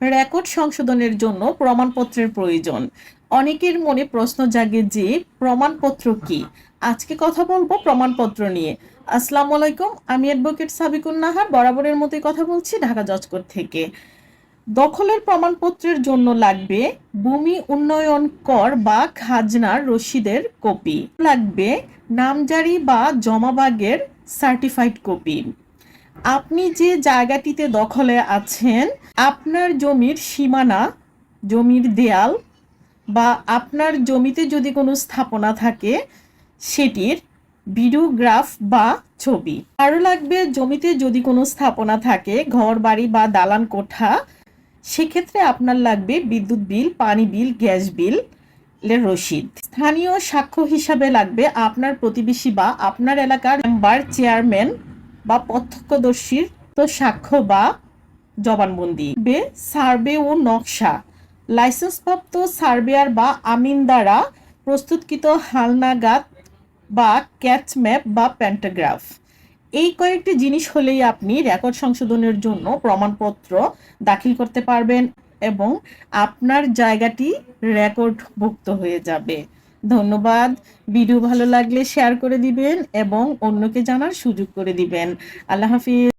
Record সংশোধনের জন্য প্রমাণপত্রের প্রয়োজন। অনেকের মনে প্রশ্ন জাগে যে, প্রমাণপত্র কি? আজকে কথা বলব প্রমাণপত্র নিয়ে। আসসালামু আলাইকুম, আমি অ্যাডভোকেট সাবিকুন নাহার, বরাবরের মতোই কথা বলছি ঢাকা জজকোর্ট থেকে। দখলের প্রমাণপত্রের জন্য লাগবে ভূমি উন্নয়ন কর বা খাজনার রসিদের কপি। লাগবে নামজারি বা জমাবাগের সার্টিফাইড কপি। আপনি যে জায়গাটিতে দখলে আছেন, আপনার জমির সীমানা, জমির দেয়াল বা আপনার জমিতে যদি কোনো স্থাপনা থাকে, সেটির ভিডিওগ্রাফ বা ছবি। আরও লাগবে, জমিতে যদি কোনো স্থাপনা থাকে ঘর বাড়ি বা দালান কোঠা, সেক্ষেত্রে আপনার লাগবে বিদ্যুৎ বিল, পানি বিল, গ্যাস বিল এর রসিদ। স্থানীয় সাক্ষ্য হিসাবে লাগবে আপনার প্রতিবেশী বা আপনার এলাকার মেম্বার, চেয়ারম্যান বা প্রত্যক্ষদর্শীর তো সাক্ষ্য বা জবানবন্দি। বে সার্ভে ও নকশা। লাইসেন্সপ্রাপ্ত সার্ভেয়ার বা আমিন দ্বারা প্রস্তুতকৃত হালনাগাদ বা ক্যাচ ম্যাপ বা প্যান্টাগ্রাফ। এই কয়েকটি জিনিস হলেই আপনি রেকর্ড সংশোধনের জন্য প্রমাণপত্র দাখিল করতে পারবেন এবং আপনার জায়গাটি রেকর্ডভুক্ত হয়ে যাবে। ধন্যবাদ। ভিডিও ভালো লাগলে শেয়ার করে দিবেন এবং অন্যকে জানার সুযোগ করে দিবেন। আল্লাহ হাফিজ।